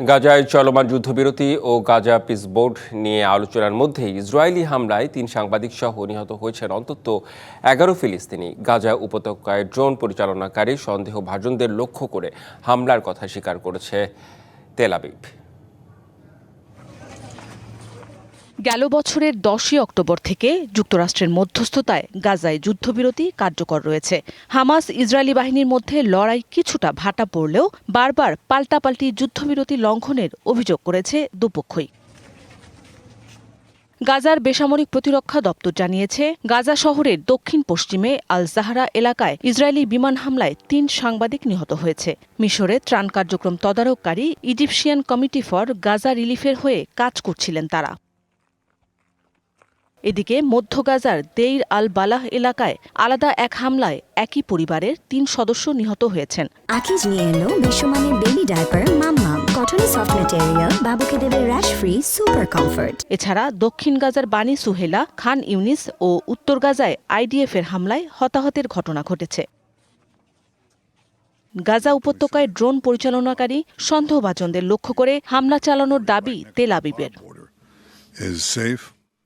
গাজায় চলমান যুদ্ধবিরতি ও গাজা পিস বোর্ড নিয়ে আলোচনার মধ্যে ইসরায়েলি হামলায় তিন সাংবাদিক সহ নিহত হয়েছেন অন্তত এগারো ফিলিস্তিনি। গাজা উপত্যকায় ড্রোন পরিচালনাকারী সন্দেহভাজনদের লক্ষ্য করে হামলার কথা স্বীকার করেছে তেল গেল বছরের দশই অক্টোবর থেকে যুক্তরাষ্ট্রের মধ্যস্থতায় গাজায় যুদ্ধবিরতি কার্যকর রয়েছে। হামাস ইসরায়েলি বাহিনীর মধ্যে লড়াই কিছুটা ভাটা পড়লেও বারবার পাল্টাপাল্টি যুদ্ধবিরতি লঙ্ঘনের অভিযোগ করেছে দুপক্ষই। গাজার বেসামরিক প্রতিরক্ষা দপ্তর জানিয়েছে, গাজা শহরের দক্ষিণ পশ্চিমে আল জাহরা এলাকায় ইসরায়েলি বিমান হামলায় তিন সাংবাদিক নিহত হয়েছে। মিশরে ত্রাণ কার্যক্রম তদারককারী ইজিপশিয়ান কমিটি ফর গাজা রিলিফের হয়ে কাজ করছিলেন তারা। এদিকে মধ্য গাজার দেইর আল বালাহ এলাকায় আলাদা এক হামলায় একই পরিবারের তিন সদস্য নিহত হয়েছেন। আকিজ নিয়ে এলো বিশ্বমানের baby diaper cotton soft material বাবুকে দেবে র্যাশ ফ্রি সুপার কমফর্ট এছাড়া দক্ষিণ গাজার বানি সুহেলা খান ইউনিস ও উত্তর গাজায় আইডিএফ এর হামলায় হতাহতের ঘটনা ঘটেছে। গাজা উপত্যকায় ড্রোন পরিচালনাকারী সন্দেহভাজনদের লক্ষ্য করে হামলা চালানোর দাবি তেল আবিবের.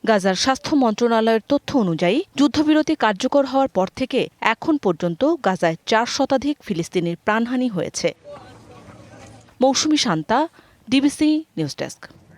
গাজার স্বাস্থ্য মন্ত্রণালয়ের তথ্য অনুযায়ী যুদ্ধবিরতি কার্যকর হওয়ার পর থেকে এখন পর্যন্ত গাজায় চার শতাধিক ফিলিস্তিনির প্রাণহানি হয়েছে। Mousumi Shanta, DBC news desk.